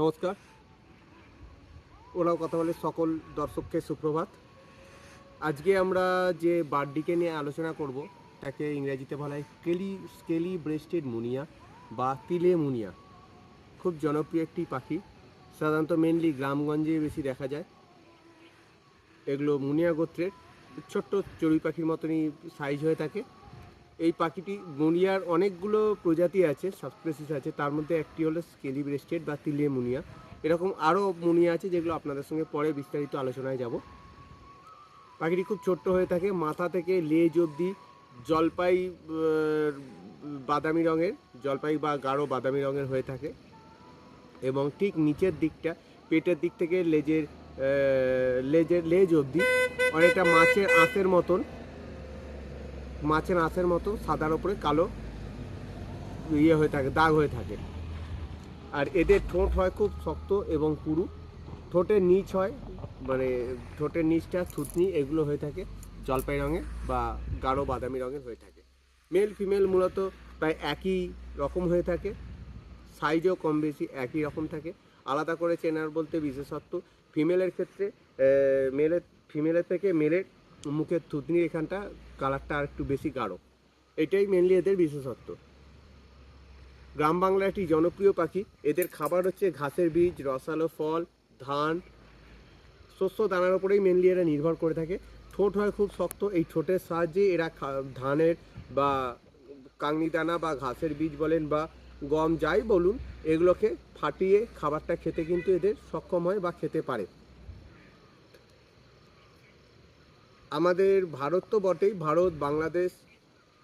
নমস্কার। ওরাও কথা বলে সকল দর্শককে সুপ্রভাত। আজকে আমরা যে বার্ডটিকে নিয়ে আলোচনা করব, তাকে ইংরেজিতে বলা হয় স্কেলি স্কেলি ব্রেস্টেড মুনিয়া বা তিলে মুনিয়া। খুব জনপ্রিয় একটি পাখি, সাধারণত মেনলি গ্রামগঞ্জে বেশি দেখা যায়। এগুলো মুনিয়া গোত্রের, ছোট্ট চড়ুই পাখির মতনই সাইজ হয়ে থাকে। এই পাখিটি মুনিয়ার অনেকগুলো প্রজাতি আছে সাবস্পেসিস আছে। তার মধ্যে একটি হলো স্কেলি ব্রেস্টেড বা তিলিয়ে মুনিয়া। এরকম আরও মুনিয়া আছে যেগুলো আপনাদের সঙ্গে পরে বিস্তারিত আলোচনায় যাব। পাখিটি খুব ছোট্ট হয়ে থাকে, মাথা থেকে লেজ অবধি জলপাই বাদামি রঙের, জলপাই বা গাঢ় বাদামি রঙের হয়ে থাকে। এবং ঠিক নিচের দিকটা, পেটের দিক থেকে লেজের লেজের, লেজ অবধি, অনেকটা মাছের আঁশের মতন। মাছের আঁশের মতো সাদার ওপরে কালো ইয়ে হয়ে থাকে, দাগ হয়ে থাকে। আর এদের ঠোঁট হয় খুব শক্ত এবং পুরু ঠোঁটের নিচ হয় মানে ঠোঁটের নিচটা, থুতনি, এগুলো হয়ে থাকে, জলপাই রঙের বা গাঢ় বাদামি রঙের হয়ে থাকে। মেল, ফিমেল মূলত প্রায় একই রকম হয়ে থাকে, সাইজও কম বেশি একই রকম থাকে। আলাদা করে চেনার বলতে বিশেষত্ব, ফিমেলের ক্ষেত্রে মেলের ফিমেলের থেকে মেলের মুখের থুতনির এখানটা কালারটা আর একটু বেশি গাঢ়। এটাই মেনলি এদের বিশেষত্ব। গ্রাম বাংলার একটি জনপ্রিয় পাখি। এদের খাবার হচ্ছে ঘাসের বীজ, রসালো ফল, ধান। শস্য দানার উপরেই মেনলি এরা নির্ভর করে থাকে। ঠোঁট হয় খুব শক্ত। এই ঠোঁটের সাহায্যে এরা ধানের বা কাংনি দানা বা ঘাসের বীজ বলেন বা গম যাই বলুন, এগুলোকে ফাটিয়ে খাবারটা খেতে কিন্তু এদের সক্ষম হয় বা খেতে পারে। আমাদের ভারত তো বটেই, ভারত, বাংলাদেশ,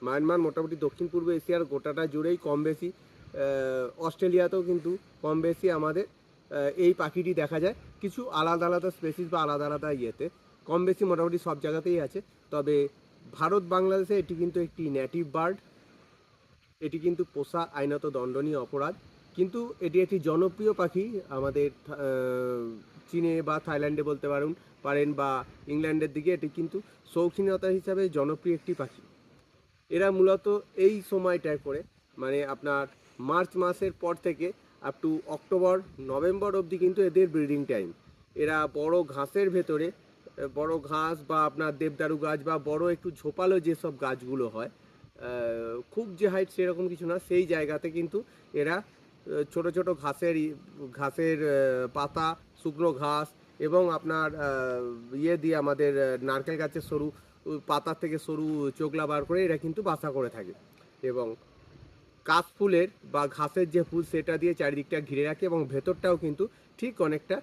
মায়ানমার, মোটামুটি দক্ষিণ পূর্ব এশিয়ার গোটাটা জুড়েই কম বেশি অস্ট্রেলিয়াতেও কিন্তু কম বেশি আমাদের এই পাখিটি দেখা যায়। কিছু আলাদা আলাদা স্পেসিস বা আলাদা আলাদা ইয়েতে, কম বেশি মোটামুটি সব জায়গাতেই আছে। তবে ভারত, বাংলাদেশে এটি কিন্তু একটি নেটিভ বার্ড এটি কিন্তু পোষা আইনত দণ্ডনীয় অপরাধ। কিন্তু এটি একটি জনপ্রিয় পাখি আমাদের চীনে বা থাইল্যান্ডে বলতে পারেন পারেন বা ইংল্যান্ডের দিকে, এটি কিন্তু শৌখিনতা হিসাবে জনপ্রিয় একটি পাখি। এরা মূলত এই সময়টায় করে মানে আপনার মার্চ মাসের পর থেকে আপ টু অক্টোবর, নভেম্বর অবধি কিন্তু এদের ব্রিডিং টাইম এরা বড় ঘাসের ভেতরে, বড় ঘাস বা আপনার দেবদারু গাছ বা বড় একটু ঝোপালো যেসব গাছগুলো হয় খুব যে হাইট সেরকম কিছু না, সেই জায়গাতে কিন্তু এরা ছোট ছোট ঘাসের ঘাসের পাতা, শুকনো ঘাস এবং আপনার ইয়ে দিয়ে আমাদের নারকেল গাছের সরু পাতা থেকে সরু চোগলা বার করে এরা কিন্তু বাসা করে থাকে এবং কাশ ফুলের বা ঘাসের যে ফুল সেটা দিয়ে চারিদিকটা ঘিরে রাখে এবং ভেতরটাও কিন্তু ঠিক অনেকটা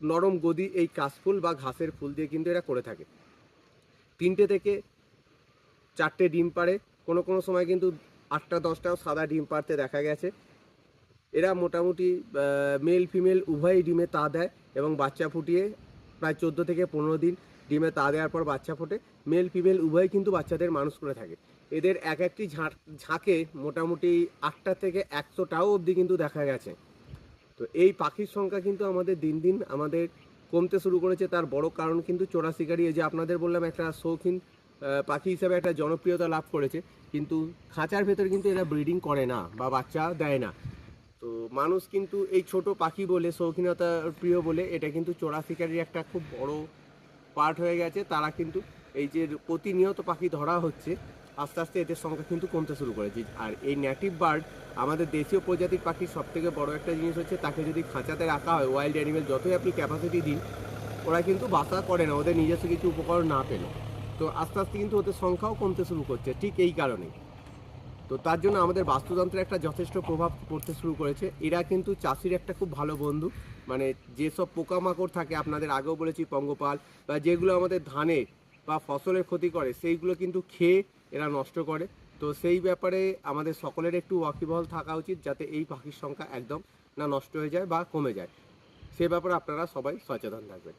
নরম গদি এই কাশফুল বা ঘাসের ফুল দিয়ে কিন্তু এরা করে থাকে। তিনটে থেকে চারটে ডিম পাড়ে, কোনো কোনো সময় কিন্তু আটটা, দশটাও সাদা ডিম পাড়তে দেখা গেছে। এরা মোটামুটি মেল ফিমেল উভয়ই ডিমে তা দেয় এবং বাচ্চা ফুটিয়ে প্রায় চোদ্দ থেকে পনেরো দিন ডিমে তা দেওয়ার পর বাচ্চা ফোটে। মেল ফিমেল উভয়ই কিন্তু বাচ্চাদের মানুষ করে থাকে। এদের এক একটি ঝাঁক, ঝাঁকে মোটামুটি আটটা থেকে একশোটাও অবধি কিন্তু দেখা গেছে। তো এই পাখির সংখ্যা কিন্তু আমাদের দিন দিন আমাদের কমতে শুরু করেছে। তার বড় কারণ কিন্তু চোরা শিকারি যে আপনাদের বললাম একটা শৌখিন পাখি হিসাবে একটা জনপ্রিয়তা লাভ করেছে। কিন্তু খাঁচার ভেতরে কিন্তু এরা ব্রিডিং করে না বা বাচ্চা দেয় না। মানুষ কিন্তু এই ছোট পাখি বলে শৌখিনতা প্রিয় বলে, এটা কিন্তু চোরা শিকারির একটা খুব বড় পার্ট হয়ে গেছে। তারা কিন্তু এই যে প্রতিনিয়ত পাখি ধরা হচ্ছে, আস্তে আস্তে এদের সংখ্যা কিন্তু কমতে শুরু করেছে। আর এই নেটিভ বার্ড আমাদের দেশীয় প্রজাতির পাখির সব থেকে বড় একটা জিনিস হচ্ছে, তাকে যদি খাঁচাতে রাখা হয় ওয়াইল্ড অ্যানিমেল যতই আপনি ক্যাপাসিটি দিন, ওরা কিন্তু বাসা করে না, ওদের নিজস্ব কিছু উপকরণ না পেলে। তো আস্তে আস্তে কিন্তু ওদের সংখ্যাও কমতে শুরু করছে, ঠিক এই কারণেই। তো তার জন্য আমাদের বাস্তুতন্ত্রে একটা যথেষ্ট প্রভাব পড়তে শুরু করেছে। এরা কিন্তু চাষির একটা খুব ভালো বন্ধু। মানে যেসব পোকামাকড় থাকে, আপনাদের আগেও বলেছি পঙ্গপাল, বা যেগুলো আমাদের ধানে বা ফসলের ক্ষতি করে, সেইগুলো কিন্তু খেয়ে এরা নষ্ট করে। তো সেই ব্যাপারে আমাদের সকলের একটু ওয়াকিবহল থাকা উচিত, যাতে এই পাখির সংখ্যা একদম না নষ্ট হয়ে যায় বা কমে যায়। সে ব্যাপারে আপনারা সবাই সচেতন থাকবেন।